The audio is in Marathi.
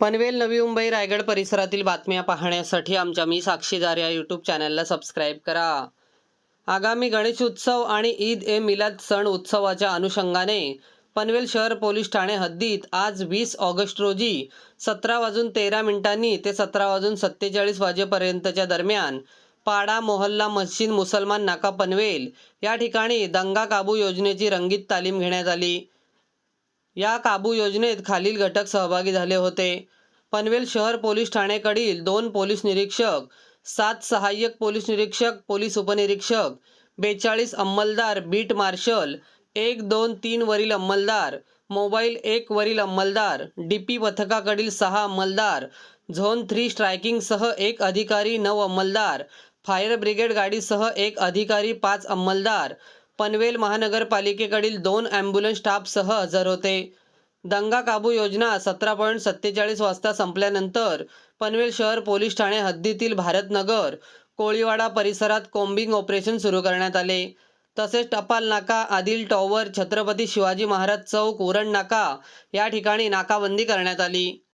पनवेल नवी मुंबई रायगड परिसरातील बातम्या पाहण्यासाठी आमच्या मी साक्षीदार या यूट्यूब चॅनलला सबस्क्राईब करा. आगामी गणेश उत्सव आणि ईद ए मिलाद सण उत्सवाच्या अनुषंगाने पनवेल शहर पोलीस ठाणे हद्दीत आज वीस ऑगस्ट रोजी सतरा वाजून तेरा मिनिटांनी ते सतरा वाजून सत्तेचाळीस वाजेपर्यंतच्या दरम्यान पाडा मोहल्ला मस्जिद मुसलमान नाका पनवेल या ठिकाणी दंगा काबू योजनेची रंगीत तालीम घेण्यात आली. या काबू योजनेत खालील घटक सहभागी झाले होते. पनवेल शहर पोलीस ठाणेकडील दोन पोलीस निरीक्षक सात सहाय्यक पोलीस निरीक्षक पोलीस उपनिरीक्षक बेचाळीस अंमलदार बीट मार्शल एक दोन तीन वरील अंमलदार मोबाईल एक वरील अंमलदार डी पी पथकाकडील सहा अंमलदार झोन थ्री स्ट्रायकिंगसह एक अधिकारी नऊ अंमलदार फायर ब्रिगेड गाडीसह एक अधिकारी पाच अंमलदार पनवेल महानगरपालिकेकडील दोन ॲम्ब्युलन्स स्टाफसह हजर होते. दंगा काबू योजना सतरा पॉईंट सत्तेचाळीस वाजता संपल्यानंतर पनवेल शहर पोलीस ठाणे हद्दीतील भारतनगर कोळीवाडा परिसरात कोम्बिंग ऑपरेशन सुरू करण्यात आले. तसेच टपाल नाका आदिल टॉवर छत्रपती शिवाजी महाराज चौक उरण नाका या ठिकाणी नाकाबंदी करण्यात आली.